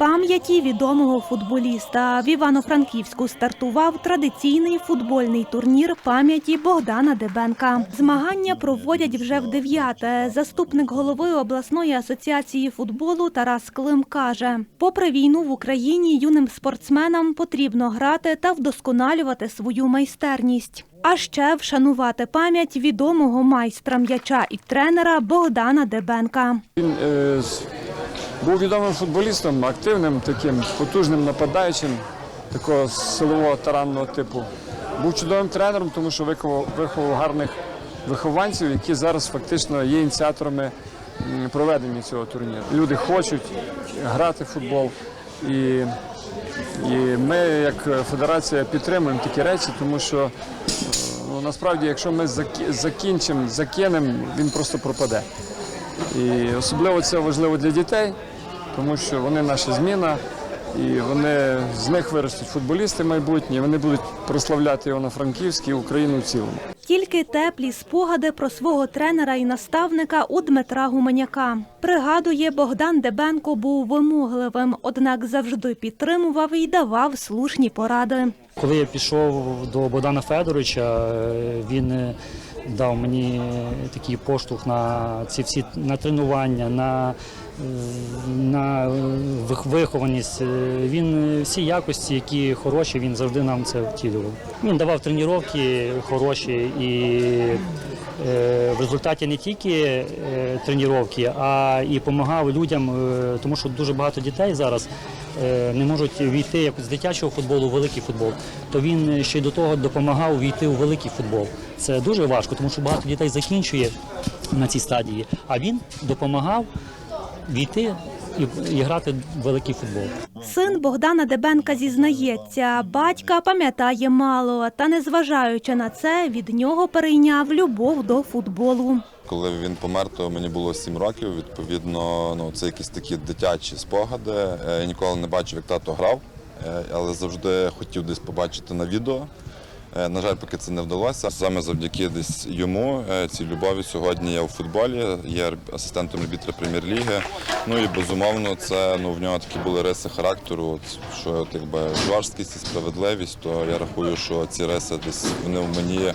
Пам'яті відомого футболіста в Івано-Франківську стартував традиційний футбольний турнір пам'яті Богдана Дебенка. Змагання проводять вже в дев'яте. Заступник голови обласної асоціації футболу Тарас Клим каже: попри війну в Україні юним спортсменам потрібно грати та вдосконалювати свою майстерність. А ще вшанувати пам'ять відомого майстра м'яча і тренера Богдана Дебенка. Він е, був відомим футболістом, активним, таким потужним нападаючим, такого силового таранного типу. Був чудовим тренером, тому що виховав, виховав гарних вихованців, які зараз фактично є ініціаторами проведення цього турніру. Люди хочуть грати в футбол. І, і ми, як федерація, підтримуємо такі речі, тому що е, ну, насправді, якщо ми закінчимо, закинемо, він просто пропаде. І особливо це важливо для дітей, тому що вони наша зміна, і вони з них виростуть футболісти майбутні, вони будуть прославляти Івано-Франківськ і Україну в цілому. Тільки теплі спогади про свого тренера і наставника у Дмитра Гуменяка. Пригадує, Богдан Дебенко був вимогливим, однак завжди підтримував і давав слушні поради. Коли я пішов до Богдана Федоровича, е, він е, дав мені такий поштовх на ці всі на тренування, на, на е, вихованість. Е, Він е, всі якості, які хороші, він завжди нам це втілював. Він давав тренування хороші і в результаті не тільки тренування, а і допомагав людям, тому що дуже багато дітей зараз не можуть війти як з дитячого футболу у великий футбол. То він ще й до того допомагав війти у великий футбол. Це дуже важко, тому що багато дітей закінчує на цій стадії, а він допомагав війти і, і грати в великий футбол. Син Богдана Дебенка зізнається, батька пам'ятає мало, та незважаючи на це, від нього перейняв любов до футболу. Коли він помер, то мені було 7 років. Відповідно, ну це якісь такі дитячі спогади. Е, Я ніколи не бачив, як тато грав, е, але завжди хотів десь побачити на відео. Е, На жаль, поки це не вдалося. Саме завдяки десь йому е, цій любові сьогодні я у футболі, є асистентом арбітра прем'єр-ліги. Ну і безумовно, це ну в нього такі були риси характеру. От, що от, якби жорсткість і справедливість, то я рахую, що ці риси десь вони в мені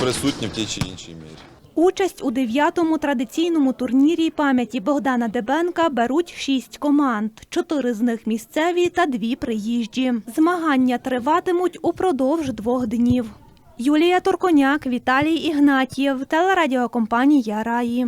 присутні в тій чи іншій мірі. Участь у дев'ятому традиційному турнірі пам'яті Богдана Дебенка беруть шість команд. Чотири з них місцеві та дві приїжджі. Змагання триватимуть упродовж двох днів. Юлія Турконяк, Віталій Ігнатєв, телерадіокомпанія Раї.